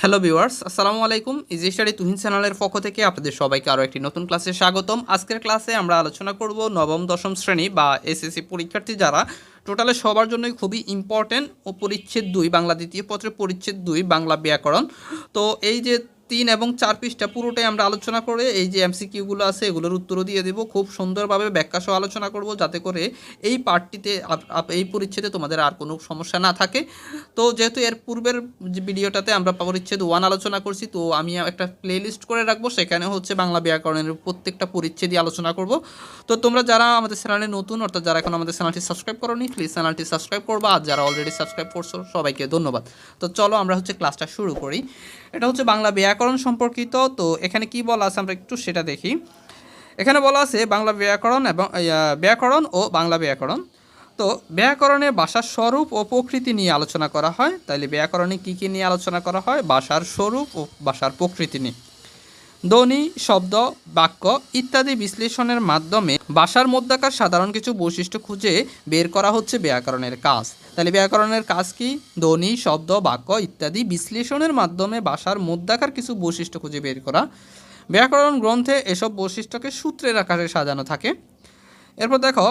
Hello viewers আসসালামু আলাইকুম easy study Tuhin চ্যানেলের পক্ষ থেকে আপনাদের সবাইকে আরও একটি নতুন ক্লাসে স্বাগতম। আজকের ক্লাসে আমরা আলোচনা করব নবম, দশম শ্রেণি বা এসএসসি পরীক্ষার্থী যারা। টোটালে সবার জন্যই খুবই ইম্পর্টেন্ট ও পরিচ্ছেদ দুই, বাংলা দ্বিতীয় পত্রের পরিচ্ছেদ দুই, বাংলা ব্যাকরণ। তো এই যে তিন এবং চার পৃষ্ঠা পুরোটাই আমরা আলোচনা করে এই যে এমসিকিউগুলো আছে, এগুলোর উত্তরও দিয়ে দেবো। খুব সুন্দরভাবে ব্যাখ্যা আলোচনা করব যাতে করে এই পার্টটিতে এই পরিচ্ছেদে তোমাদের আর কোনো সমস্যা না থাকে। তো যেহেতু এর পূর্বের যে ভিডিওটাতে আমরা পরিচ্ছেদ ওয়ান আলোচনা করছি, তো আমি একটা প্লে লিস্ট করে রাখব। সেখানে হচ্ছে বাংলা ব্যাকরণের প্রত্যেকটা পরিচ্ছেদই আলোচনা করব। তো তোমরা যারা আমাদের চ্যানেলে নতুন, অর্থাৎ যারা এখন আমাদের চ্যানেলটি সাবস্ক্রাইব করোনি প্লিজ চ্যানেলটি সাবস্ক্রাইব করবা। আর যারা অলরেডি সাবস্ক্রাইব করছ, সবাইকে ধন্যবাদ। তো চলো আমরা হচ্ছে ক্লাসটা শুরু করি। এটা হচ্ছে বাংলা ব্যাকরণ সম্পর্কিত, তো এখানে কি বলা আছে আমরা একটু সেটা দেখি। এখানে বলা আছে বাংলা ব্যাকরণ এবং ব্যাকরণ ও বাংলা ব্যাকরণ। তো ব্যাকরণে ভাষার স্বরূপ ও প্রকৃতি নিয়ে আলোচনা করা হয়। তাইলে ব্যাকরণে কী কী নিয়ে আলোচনা করা হয়? ভাষার স্বরূপ ও ভাষার প্রকৃতি নিয়ে। ধ্বনি, শব্দ, বাক্য ইত্যাদি বিশ্লেষণের মাধ্যমে ভাষার মধ্যাকার সাধারণ কিছু বৈশিষ্ট্য খুঁজে বের করা হচ্ছে ব্যাকরণের কাজ। তাহলে ব্যাকরণের কাজ কি? ধ্বনি, শব্দ, বাক্য ইত্যাদি বিশ্লেষণের মাধ্যমে ভাষার মধ্যাকার কিছু বৈশিষ্ট্য খুঁজে বের করা। ব্যাকরণ গ্রন্থে এসব বৈশিষ্ট্যকে সূত্রের আকারে সাজানো থাকে। এরপর দেখো,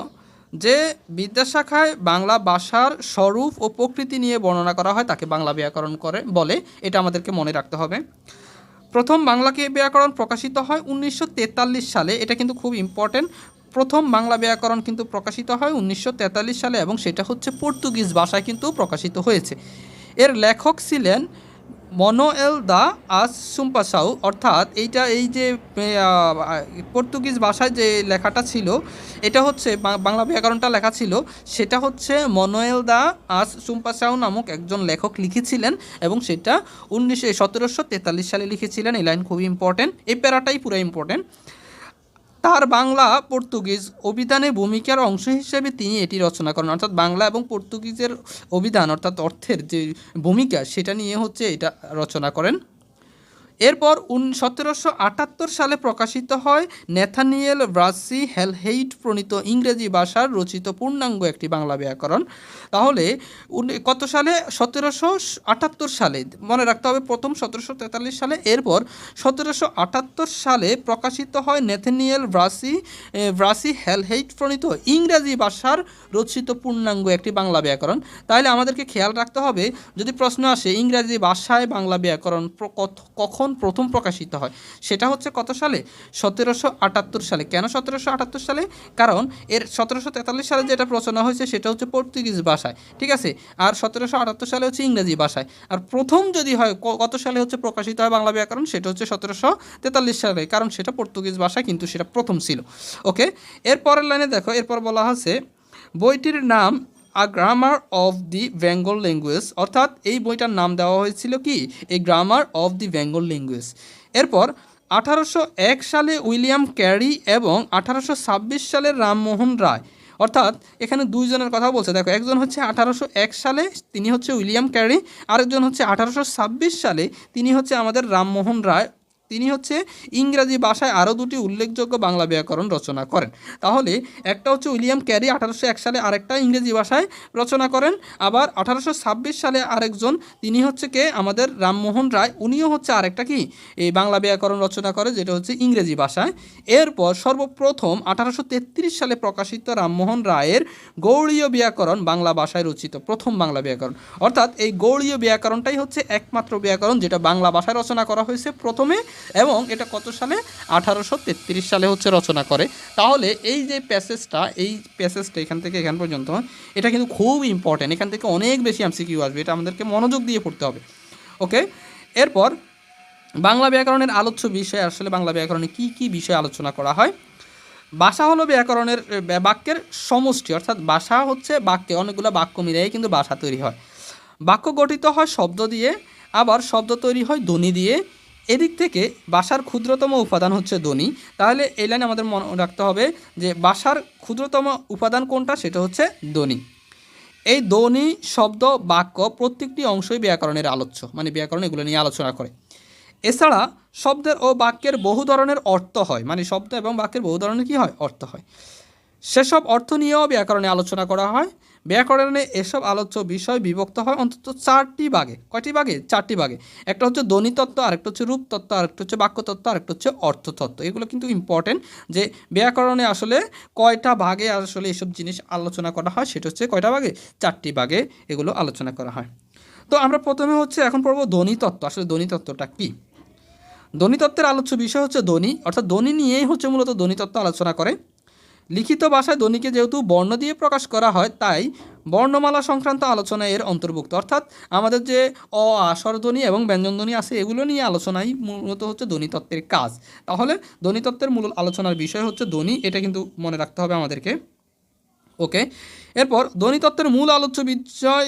যে বিদ্যাশাখায় বাংলা ভাষার স্বরূপ ও প্রকৃতি নিয়ে বর্ণনা করা হয়, তাকে বাংলা ব্যাকরণ করে, বলে। এটা আমাদেরকে মনে রাখতে হবে। প্রথম বাংলাকে ব্যাকরণ প্রকাশিত হয় উনিশশো তেতাল্লিশ সালে। এটা কিন্তু খুব ইম্পর্টেন্ট প্রথম বাংলা ব্যাকরণ কিন্তু প্রকাশিত হয় উনিশশো তেতাল্লিশ সালে এবং সেটা হচ্ছে পর্তুগিজ ভাষায় কিন্তু প্রকাশিত হয়েছে। এর লেখক ছিলেন মনোয়েল দা আস সুম্পাসাউ অর্থাৎ এইটা এই যে পর্তুগিজ ভাষায় যে লেখাটা ছিল, এটা হচ্ছে বাংলা ব্যাকরণটা লেখা ছিল, সেটা হচ্ছে মনোয়েল দা আস সুম্পাসাউ নামক একজন লেখক লিখেছিলেন এবং সেটা উনিশশো সতেরোশো তেতাল্লিশ সালে লিখেছিলেন। এই লাইন খুবই ইম্পর্টেন্ট এই প্যারাটাই পুরো ইম্পর্টেন্ট তার বাংলা, পর্তুগিজ অভিধানে ভূমিকার অংশ হিসেবে তিনি এটি রচনা করেন। অর্থাৎ বাংলা এবং পর্তুগিজের অভিধান, অর্থাৎ অর্থের যে ভূমিকা, সেটা নিয়ে হচ্ছে এটা রচনা করেন। এরপর উন সতেরোশো আটাত্তর সালে প্রকাশিত হয় নেথানিয়েল ব্রাসি হেলহেইট প্রণীত ইংরেজি ভাষার রচিত পূর্ণাঙ্গ একটি বাংলা ব্যাকরণ। তাহলে কত সালে? সতেরোশো আটাত্তর সালে। মনে রাখতে হবে, প্রথম সতেরোশো তেতাল্লিশ সালে। এরপর সতেরোশো আটাত্তর সালে প্রকাশিত হয় নেথেনিয়েল ব্রাসি ব্রাসি হেলহেইট প্রণীত ইংরেজি ভাষার রচিত পূর্ণাঙ্গ একটি বাংলা ব্যাকরণ। তাহলে আমাদেরকে খেয়াল রাখতে হবে, যদি প্রশ্ন আসে ইংরেজি ভাষায় বাংলা ব্যাকরণ প্র- কখন প্রথম প্রকাশিত হয়? সেটা হচ্ছে কত সালে? সতেরোশো আটাত্তর সালে। কেন সতেরোশো আটাত্তর সালে? কারণ এর সতেরোশো তেতাল্লিশ সালে যেটা রচনা হয়েছে সেটা হচ্ছে পর্তুগিজ ভাষায়, ঠিক আছে? আর সতেরোশো আটাত্তর সালে হচ্ছে ইংরেজি ভাষায়। আর প্রথম যদি হয় কত সালে হচ্ছে প্রকাশিত হয় বাংলা ব্যাকরণ? সেটা হচ্ছে সতেরোশো তেতাল্লিশ সালে। কারণ সেটা পর্তুগিজ ভাষা কিন্তু সেটা প্রথম ছিল। ওকে? এর পরের লাইনে দেখো, এরপর বলা হচ্ছে বইটির নাম a grammar of the Bengal language অর্থাৎ এই বইটার নাম দেওয়া হয়েছিল কি? এই grammar of the Bengal language এরপর আঠারোশো এক সালে উইলিয়াম ক্যারি এবং আঠারোশো ছাব্বিশ সালে রামমোহন রায়, অর্থাৎ এখানে দুইজনের কথা বলছে। দেখো, একজন হচ্ছে আঠারোশো এক সালে, তিনি হচ্ছে উইলিয়াম ক্যারি, আরেকজন হচ্ছে আঠারোশো ছাব্বিশ সালে, তিনি হচ্ছে আমাদের রামমোহন রায় তিনি হচ্ছে ইংরাজি ভাষায় আরও দুটি উল্লেখযোগ্য বাংলা ব্যাকরণ রচনা করেন। তাহলে একটা হচ্ছে উইলিয়াম ক্যারি আঠারোশো এক সালে আরেকটা ইংরেজি ভাষায় রচনা করেন। আবার আঠারোশো ছাব্বিশ সালে আরেকজন, তিনি হচ্ছে কে? আমাদের রামমোহন রায়। উনিও হচ্ছে আরেকটা কি? এই বাংলা ব্যাকরণ রচনা করে, যেটা হচ্ছে ইংরেজি ভাষায়। এরপর সর্বপ্রথম আঠারোশো তেত্রিশ সালে প্রকাশিত রামমোহন রায়ের গৌড়ীয় ব্যাকরণ বাংলা ভাষায় রচিত, প্রথম বাংলা ব্যাকরণ। অর্থাৎ এই গৌড়ীয় ব্যাকরণটাই হচ্ছে একমাত্র ব্যাকরণ, যেটা বাংলা ভাষায় রচনা করা হয়েছে প্রথমে। এবং এটা কত সালে? আঠারোশো তেত্রিশ সালে হচ্ছে রচনা করে। তাহলে এই যে প্যাসেজটা, এই প্যাসেজটা এখান থেকে এখান পর্যন্ত, এটা কিন্তু খুব ইম্পর্ট্যান্ট এখান থেকে অনেক বেশি এমসিকিউ আসবে। এটা আমাদেরকে মনোযোগ দিয়ে পড়তে হবে। ওকে এরপর, বাংলা ব্যাকরণের আলোচ্য বিষয় আসলে বাংলা ব্যাকরণে কি কি বিষয় আলোচনা করা হয়? ভাষা হলো ব্যাকরণের ব্যা- বাক্যের সমষ্টি। অর্থাৎ ভাষা হচ্ছে বাক্যে, অনেকগুলো বাক্য মিলিয়ে কিন্তু ভাষা তৈরি হয়। বাক্য গঠিত হয় শব্দ দিয়ে, আবার শব্দ তৈরি হয় ধ্বনি দিয়ে। এদিক থেকে বাসার ক্ষুদ্রতম উপাদান হচ্ছে ধ্বনি তাহলে এই লাইনে আমাদের মনে রাখতে হবে যে বাসার ক্ষুদ্রতম উপাদান কোনটা? সেটা হচ্ছে ধ্বনি এই ধ্বনি শব্দ বাক্য প্রত্যেকটি অংশই ব্যাকরণের আলোচ্য মানে ব্যাকরণ এগুলো নিয়ে আলোচনা করে। এছাড়া শব্দের ও বাক্যের বহু ধরনের অর্থ হয় মানে শব্দ এবং বাক্যের বহু ধরনের কি হয়? অর্থ হয়। সেসব অর্থ নিয়েও ব্যাকরণে আলোচনা করা হয়। ব্যাকরণে এসব আলোচ্য বিষয় বিভক্ত হয় অন্তত চারটি ভাগে। কয়টি ভাগে? চারটি ভাগে। একটা হচ্ছে ধ্বনিতত্ত্ব আরেকটা হচ্ছে রূপতত্ত্ব আরেকটা হচ্ছে বাক্যতত্ত্ব আরেকটা হচ্ছে অর্থতত্ত্ব এগুলো কিন্তু ইম্পর্টেন্ট যে ব্যাকরণে আসলে কয়টা ভাগে আসলে এসব জিনিস আলোচনা করা হয়, সেটা হচ্ছে কয়টা ভাগে? চারটি ভাগে এগুলো আলোচনা করা হয়। তো আমরা প্রথমে হচ্ছে এখন পড়ব ধ্বনিতত্ত্ব আসলে ধ্বনিতত্ত্বটা কী? ধ্বনিতত্ত্বের আলোচ্য বিষয় হচ্ছে ধ্বনি। অর্থাৎ ধ্বনি নিয়েই হচ্ছে মূলত ধ্বনিতত্ত্ব আলোচনা করে। লিখিত ভাষায় ধ্বনিকে যেহেতু বর্ণ দিয়ে প্রকাশ করা হয়, তাই বর্ণমালা সংক্রান্ত আলোচনা এর অন্তর্ভুক্ত। অর্থাৎ আমাদের যে অ আসর ধ্বনি এবং ব্যঞ্জনধ্বনি আছে, এগুলো নিয়ে আলোচনাই মূলত হচ্ছে ধ্বনিতত্ত্বের কাজ। তাহলে ধ্বনিতত্ত্বের মূল আলোচনার বিষয় হচ্ছে ধ্বনি, এটা কিন্তু মনে রাখতে হবে আমাদেরকে। ওকে এরপর ধ্বনিতত্ত্বের মূল আলোচ্য বিষয়,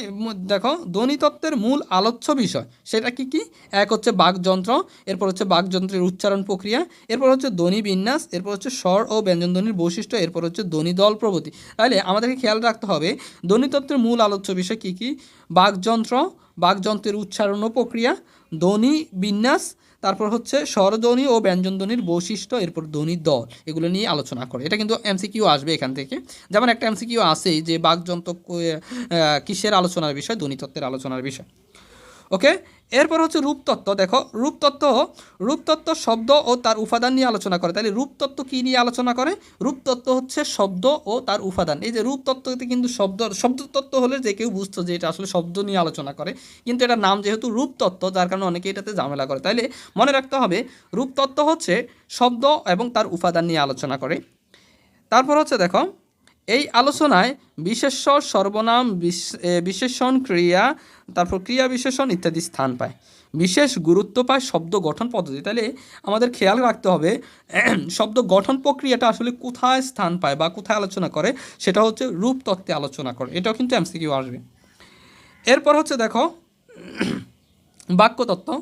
দেখো, ধ্বনিতত্ত্বের মূল আলোচ্য বিষয়, সেটা কি কি? এক হচ্ছে বাঘযন্ত্র এরপর হচ্ছে বাঘযন্ত্রের উচ্চারণ প্রক্রিয়া, এরপর হচ্ছে ধ্বনি বিন্যাস, এরপর হচ্ছে স্বর ও ব্যঞ্জন ধ্বনির বৈশিষ্ট্য, এরপর হচ্ছে ধ্বনি দল প্রভৃতি। তাহলে আমাদেরকে খেয়াল রাখতে হবে, ধ্বনিতত্ত্বের মূল আলোচ্য বিষয় কি কি? বাকযন্ত্র বাকযন্ত্রের উচ্চারণ প্রক্রিয়া ধ্বনি বিন্যাস তারপর হচ্ছে স্বরধ্বনি ও ব্যঞ্জনধ্বনির বৈশিষ্ট্য এরপর ধ্বনি দল এগুলো নিয়ে আলোচনা করে। এটা কিন্তু এমসিকিউ আসবে এখান থেকে। যেমন একটা এমসিকিউ আসেই যে আহ, কিসের আলোচনার বিষয়? ধ্বনিতত্ত্বের আলোচনার বিষয়। ওকে এরপর হচ্ছে রূপতত্ত্ব দেখো রূপতত্ত্ব রূপতত্ত্ব শব্দ ও তার উপাদান নিয়ে আলোচনা করে। তাহলে রূপতত্ত্ব কী নিয়ে আলোচনা করে? রূপতত্ত্ব হচ্ছে শব্দ ও তার উপাদান। এই যে রূপতত্ত্বতে কিন্তু শব্দ শব্দতত্ত্ব হলে যে কেউ বুঝতো যে এটা আসলে শব্দ নিয়ে আলোচনা করে, কিন্তু এটার নাম যেহেতু রূপতত্ত্ব যার কারণে অনেকে এটাতে ঝামেলা করে। তাইলে মনে রাখতে হবে রূপতত্ত্ব হচ্ছে শব্দ এবং তার উপাদান নিয়ে আলোচনা করে। তারপর হচ্ছে দেখো এই আলোচনায় বিশেষ্য সর্বনাম, বিশ- বিশেষণ, ক্রিয়া, তারপর ক্রিয়া বিশেষণ ইত্যাদি স্থান পায়। বিশেষ গুরুত্ব পায় শব্দ গঠন পদ্ধতি। তাহলে আমাদের খেয়াল রাখতে হবে শব্দ গঠন প্রক্রিয়াটা আসলে কোথায় স্থান পায় বা কোথায় আলোচনা করে, সেটা হচ্ছে রূপতত্ত্বে আলোচনা করে। এটাও কিন্তু এমসিকিউ আসবে। এরপর হচ্ছে দেখো বাক্যতত্ত্ব।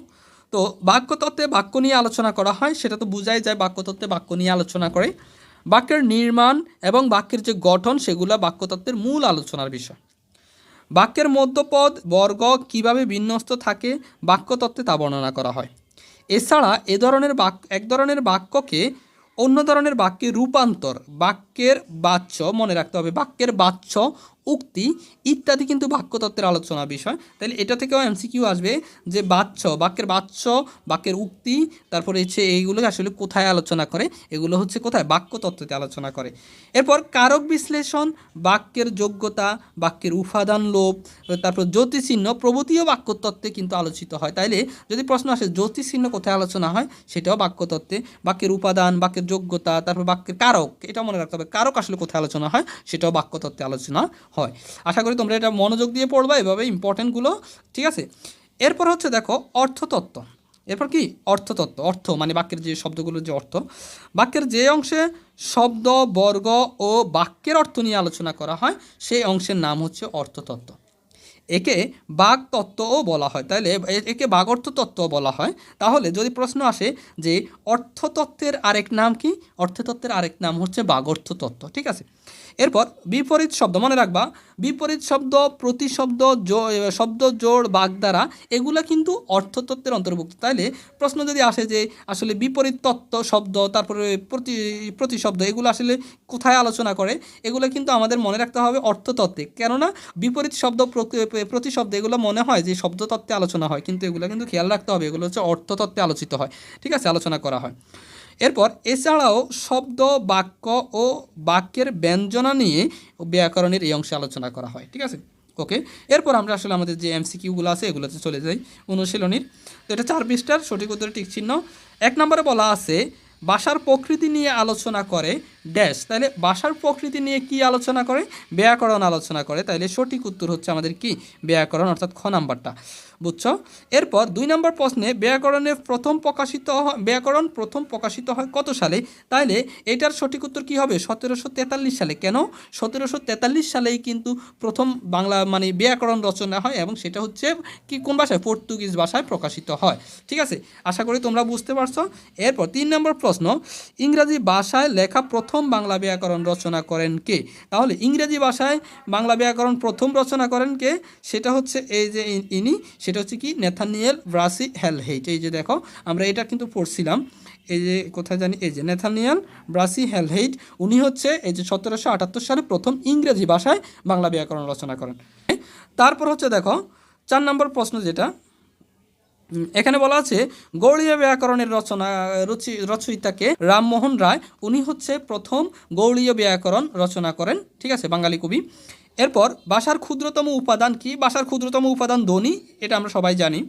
তো বাক্যতত্ত্বে বাক্য নিয়ে আলোচনা করা হয়, সেটা তো বোঝাই যায় বাক্যতত্ত্বে বাক্য নিয়ে আলোচনা করে। বাক্যের নির্মাণ এবং বাক্যের যে গঠন, সেগুলো বাক্যতত্ত্বের মূল আলোচনার বিষয়। বাক্যের মধ্যপদ, বর্গ কীভাবে বিন্যস্ত থাকে, বাক্যতত্ত্বে তা বর্ণনা করা হয়। এছাড়া এ ধরনের বাক্য, এক ধরনের বাক্যকে অন্য ধরনের বাক্যে রূপান্তর, বাক্যের বাচ্য মনে রাখতে হবে। বাক্যের বাচ্য উক্তি, ইত্যাদি কিন্তু বাক্যতত্ত্বের আলোচনা বিষয়। তাহলে এটা থেকেও এমসিকিউ আসবে যে বাচ্য, বাক্যের বাচ্য, বাক্যের উক্তি, তারপরে হচ্ছে এইগুলো আসলে কোথায় আলোচনা করে, এগুলো হচ্ছে কোথায়? বাক্যতত্ত্বতে আলোচনা করে। এরপর কারক বিশ্লেষণ, বাক্যের যোগ্যতা, বাক্যের উপাদান লোপ, তারপর জ্যোতিচিহ্ন প্রভৃতিও বাক্যতত্ত্বে কিন্তু আলোচিত হয়। তাইলে যদি প্রশ্ন আসে জ্যোতিচিহ্ন কোথায় আলোচনা হয়? সেটাও বাক্যতত্ত্বে। বাক্যের উপাদান, বাক্যের যোগ্যতা, তারপর বাক্যের কারক, এটা মনে রাখতে হবে, কারক আসলে কোথায় আলোচনা হয়? সেটাও বাক্যতত্ত্বে আলোচনা হয়। আশা করি তোমরা এটা মনোযোগ দিয়ে পড়বা, এভাবে ইম্পর্টেন্টগুলো ঠিক আছে? এরপর হচ্ছে দেখো, অর্থতত্ত্ব। এরপর কি? অর্থতত্ত্ব, অর্থ মানে বাক্যের যে শব্দগুলোর যে অর্থ। বাক্যের যে অংশে শব্দ, বর্গ ও বাক্যের অর্থ নিয়ে আলোচনা করা হয়, সেই অংশের নাম হচ্ছে অর্থতত্ত্ব। একে বাঘ তত্ত্বও বলা হয়। তাহলে একে বাগর্থ তত্ত্বও বলা হয়। তাহলে যদি প্রশ্ন আসে যে অর্থতত্ত্বের আরেক নাম কি? অর্থতত্ত্বের আরেক নাম হচ্ছে বাগর্থ তত্ত্ব ঠিক আছে? এরপর বিপরীত শব্দ মনে রাখবা। বিপরীত শব্দ, প্রতিশব্দ শব্দ, জোড় দ্বারা এগুলো কিন্তু অর্থতত্ত্বের অন্তর্ভুক্ত। তাইলে প্রশ্ন যদি আসে যে আসলে বিপরীত তত্ত্ব, শব্দ, তারপরে প্রতি, প্রতিশব্দ এগুলো আসলে কোথায় আলোচনা করে? এগুলো কিন্তু আমাদের মনে রাখতে হবে অর্থতত্ত্বে। কেননা বিপরীত শব্দ প্রক- প্রতিশব্দ এগুলো মনে হয় যে শব্দতত্ত্বে আলোচনা হয়, কিন্তু এগুলো কিন্তু খেয়াল রাখতে হবে। এগুলো হচ্ছে অর্থতত্ত্বে আলোচিত হয়। ঠিক আছে? আলোচনা করা হয়। এরপর এছাড়াও শব্দ, বাক্য ও বাক্যের ব্যঞ্জনা নিয়ে ব্যাকরণের এই অংশে আলোচনা করা হয়। ঠিক আছে? ওকে? এরপর আমরা আসলে আমাদের যে এমসিকিউগুলো আছে, এগুলোতে চলে যাই অনুশীলনীর। তো এটা চার পৃষ্ঠার সঠিক উত্তরে টিক চিহ্ন। এক নম্বরে বলা আছে ভাষার প্রকৃতি নিয়ে আলোচনা করে, ড্যাশ তাহলে বাসার প্রকৃতি নিয়ে কি আলোচনা করে? ব্যাকরণ আলোচনা করে। তাহলে সঠিক উত্তর হচ্ছে আমাদের কি? ব্যাকরণ, অর্থাৎ খ নাম্বারটা। বুঝছ? এরপর দুই নম্বর প্রশ্নে ব্যাকরণের প্রথম প্রকাশিত ব্যাকরণ প্রথম প্রকাশিত হয় কত সালে? তাহলে এটার সঠিক উত্তর কি হবে? সতেরোশো তেতাল্লিশ সালে। কেন? সতেরোশো তেতাল্লিশ সালেই কিন্তু প্রথম বাংলা মানে ব্যাকরণ রচনা হয় এবং সেটা হচ্ছে কি, কোন ভাষায়? পর্তুগিজ ভাষায় প্রকাশিত হয়। ঠিক আছে? আশা করি তোমরা বুঝতে পারছ। এরপর তিন নম্বর প্রশ্ন, ইংরাজি ভাষায় লেখা প্রথম বাংলা ব্যাকরণ রচনা করেন কে? তাহলে ইংরেজি ভাষায় বাংলা ব্যাকরণ প্রথম রচনা করেন কে? সেটা হচ্ছে এই যে ইনি সেটা হচ্ছে কি নেথানিয়েল ব্রাসি হেলহেইট। এই যে দেখো, আমরা এটা কিন্তু পড়ছিলাম। এই যে কোথায় জানি, এই যে নেথানিয়াল ব্রাসি হেলহেইড উনি হচ্ছে এই যে সতেরোশো আটাত্তর সালে প্রথম ইংরেজি ভাষায় বাংলা ব্যাকরণ রচনা করেন। তারপর হচ্ছে দেখো, চার নম্বর প্রশ্ন যেটা এখানে বলা আছে, গৌড়ীয় ব্যাকরণের রচনা, রচি, রচয়িতাকে রামমোহন রায়, উনি হচ্ছে প্রথম গৌড়ীয় ব্যাকরণ রচনা করেন। ঠিক আছে, বাঙালি কবি। এরপর বাসার ক্ষুদ্রতম উপাদান কি? বাসার ক্ষুদ্রতম উপাদান ধ্বনি, এটা আমরা সবাই জানি।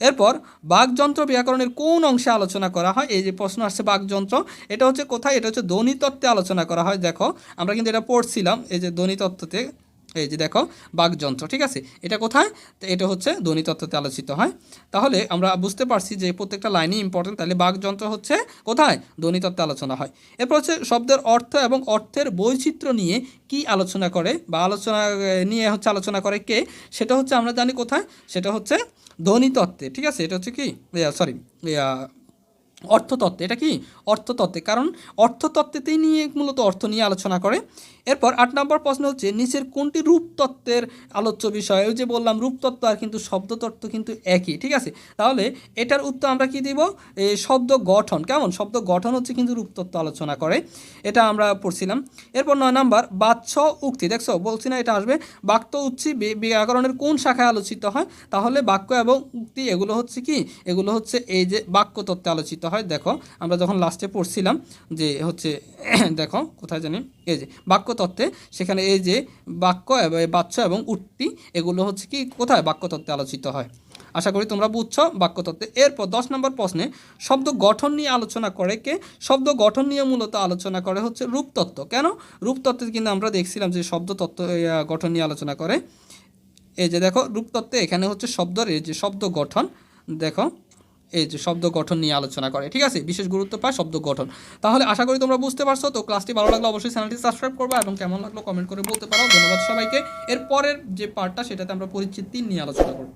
এরপর বাঘযন্ত্র ব্যাকরণের কোন অংশে আলোচনা করা হয়? এই যে প্রশ্ন আসছে বাঘযন্ত্র এটা হচ্ছে কোথায়? এটা হচ্ছে ধ্বনিতত্ত্বে আলোচনা করা হয়। দেখো, আমরা কিন্তু এটা পড়ছিলাম, এই যে ধ্বনিতত্ত্বতে এই যে দেখো, বাকযন্ত্র, ঠিক আছে? এটা কোথায়? এটা হচ্ছে ধ্বনিতত্ত্বতে আলোচিত হয়। তাহলে আমরা বুঝতে পারছি যে প্রত্যেকটা লাইনই ইম্পর্টেন্ট তাহলে বাকযন্ত্র হচ্ছে কোথায়? ধ্বনিতত্ত্বে আলোচনা হয়। এরপর হচ্ছে শব্দের অর্থ এবং অর্থের বৈচিত্র্য নিয়ে কি আলোচনা করে বা আলোচনা, নিয়ে হচ্ছে আলোচনা করে কে? সেটা হচ্ছে আমরা জানি কোথায়? সেটা হচ্ছে ধ্বনিতত্ত্বে, ঠিক আছে? এটা হচ্ছে কি? সরি অর্থতত্ত্বে, এটা কি? অর্থতত্ত্বে, কারণ অর্থতত্ত্বেতেই নিয়ে মূলত অর্থ নিয়ে আলোচনা করে। এরপর আট নম্বর প্রশ্ন হচ্ছে, নিচের কোনটি রূপতত্ত্বের আলোচ্য বিষয়? ওই যে বললাম, রূপতত্ত্ব আর কিন্তু শব্দতত্ত্ব কিন্তু একই, ঠিক আছে? তাহলে এটার উত্তর আমরা কি দিব? শব্দ গঠন। কেমন? শব্দ গঠন হচ্ছে কিন্তু রূপতত্ত্ব আলোচনা করে। এটা আমরা পড়ছিলাম। এরপর নয় নাম্বার বাচ্চ উক্তি। দেখছ? বলছি না, এটা আসবে। বাক্য উচ্চি বি- ব্যাকরণের কোন শাখায় আলোচিত হয়? তাহলে বাক্য এবং উক্তি, এগুলো হচ্ছে কি? এগুলো হচ্ছে এই যে বাক্যতত্ত্বে আলোচিত হয়। দেখো, আমরা যখন লাস্টে পড়ছিলাম যে হচ্ছে, দেখো, কোথায় জানি, এই যে, বাক্যতত্ত্বে, সেখানে এই যে বাক্য বাচ্চ এবং উক্তি, এগুলো হচ্ছে কি, কোথায় বাক্যতত্ত্বে আলোচিত হয়? আশা করি তোমরা বুঝছ বাক্যতত্ত্বে। এরপর দশ নম্বর প্রশ্নে, শব্দ গঠন নিয়ে আলোচনা করে কে? শব্দ গঠন নিয়ে মূলত আলোচনা করে হচ্ছে রূপতত্ত্ব। কেন? রূপতত্ত্বে কিন্তু আমরা দেখছিলাম যে শব্দ তত্ত্ব গঠন নিয়ে আলোচনা করে। এই যে দেখো, রূপতত্ত্বে এখানে হচ্ছে শব্দের এই যে শব্দ গঠন, দেখো এই যে শব্দ গঠন নিয়ে আলোচনা করে, ঠিক আছে? বিশেষ গুরুত্ব পায় শব্দ গঠন। তাহলে আশা করি তোমরা বুঝতে পারছ, তো ক্লাসটি ভালো লাগল অবশ্যই চ্যানেলটি সাবস্ক্রাইব করবা এবং কেমন লাগল কমেন্ট করে বলতে পারো। ধন্যবাদ সবাইকে। এর পরের যে পার্টটা সেটাতে আমরা পরিচিতি নিয়ে আলোচনা করব।